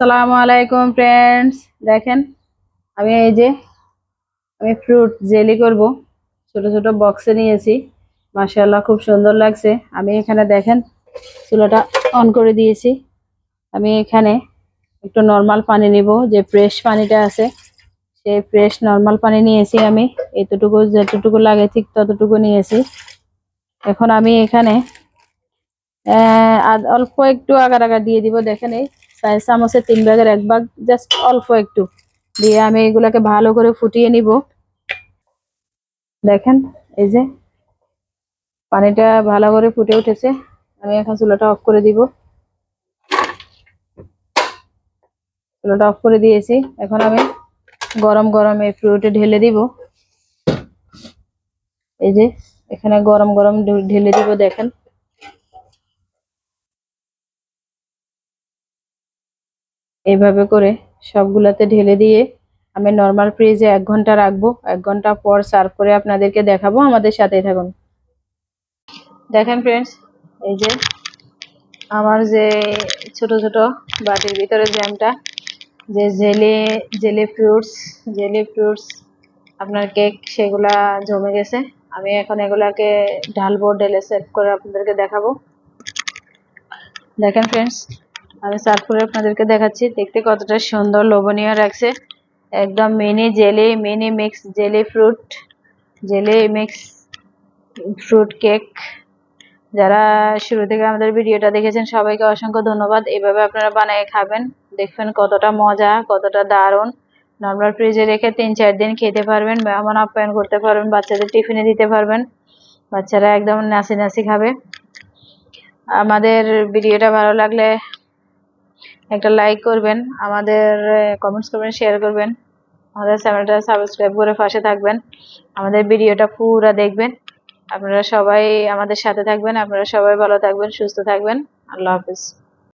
সালামু আলাইকুম ফ্রেন্ডস দেখেন, আমি এই যে, আমি ফ্রুট জেলি করব। ছোট ছোট বক্সে নিয়েছি। মাশাআল্লাহ, খুব সুন্দর লাগছে। আমি এখানে দেখেন, চুলাটা অন করে দিয়েছি। আমি এখানে একটু নর্মাল পানি নিব। যে ফ্রেশ পানিটা আছে, সেই ফ্রেশ নর্মাল পানি নিয়েছি আমি। এতটুকু যতটুকু লাগে ঠিক ততটুকু নিয়েছি। এখন আমি এখানে অল্প একটু আগার আগার দিয়ে দিব। দেখেন এই চার চামচের তিন ভাগের এক ভাগ জাস্ট অল্প একটু। দিয়ে আমি এগুলাকে ভালো করে ফুটিয়ে নিব। দেখেন, এই যে পানিটা ভালো করে ফুটে উঠেছে। আমি এখন চুলাটা অফ করে দিব। চুলাটা অফ করে দিয়েছি। এখন আমি গরম গরম এই ফ্রুটে ঢেলে দিব। এই যে, এখানে গরম গরম ঢেলে দিব, দেখেন। এইভাবে করে সবগুলাতে ঢেলে দিয়ে আমি নর্মাল ফ্রিজে এক ঘণ্টা রাখব। এক ঘণ্টা পর সার্ভ করে আপনাদেরকে দেখাবো। আমাদের সাথেই থাকুন। দেখেন ফ্রেন্ডস এই যে আমার যে ছোট ছোট বাটির ভিতরে জ্যামটা যে জেলে, জেলি ফ্রুটস জেলি ফ্রুটস আপনার কেক সেগুলা জমে গেছে। আমি এখন এগুলাকে ঢালবো, ঢেলে সেট করে আপনাদেরকে দেখাবো। দেখেন ফ্রেন্ডস আমি সার্ভ করে আপনাদেরকে দেখাচ্ছি। দেখতে কতটা সুন্দর, লোভনীয় লাগছে। একদম mini jelly mini mix jelly fruit jelly mix fruit cake যারা শুরু থেকে আমাদের ভিডিওটা দেখেছেন, সবাইকে অসংখ্য ধন্যবাদ। এভাবে আপনারা বানিয়ে খাবেন। দেখবেন কতটা মজা, কতটা দারুণ। নর্মাল ফ্রিজে রেখে তিন চার দিন খেতে পারবেন মেহমান আপ্যায়ন করতে পারবেন, বাচ্চাদের টিফিনে দিতে পারবেন। বাচ্চারা একদম নাসি নাসি খাবে। আমাদের ভিডিওটা ভালো লাগলে একটা লাইক করবেন, আমাদের কমেন্টস করবেন শেয়ার করবেন, আমাদের চ্যানেলটা সাবস্ক্রাইব করে পাশে থাকবেন, আমাদের ভিডিওটা পুরো দেখবেন, আপনারা সবাই আমাদের সাথে থাকবেন, আপনারা সবাই ভালো থাকবেন, সুস্থ থাকবেন, আল্লাহ হাফিজ।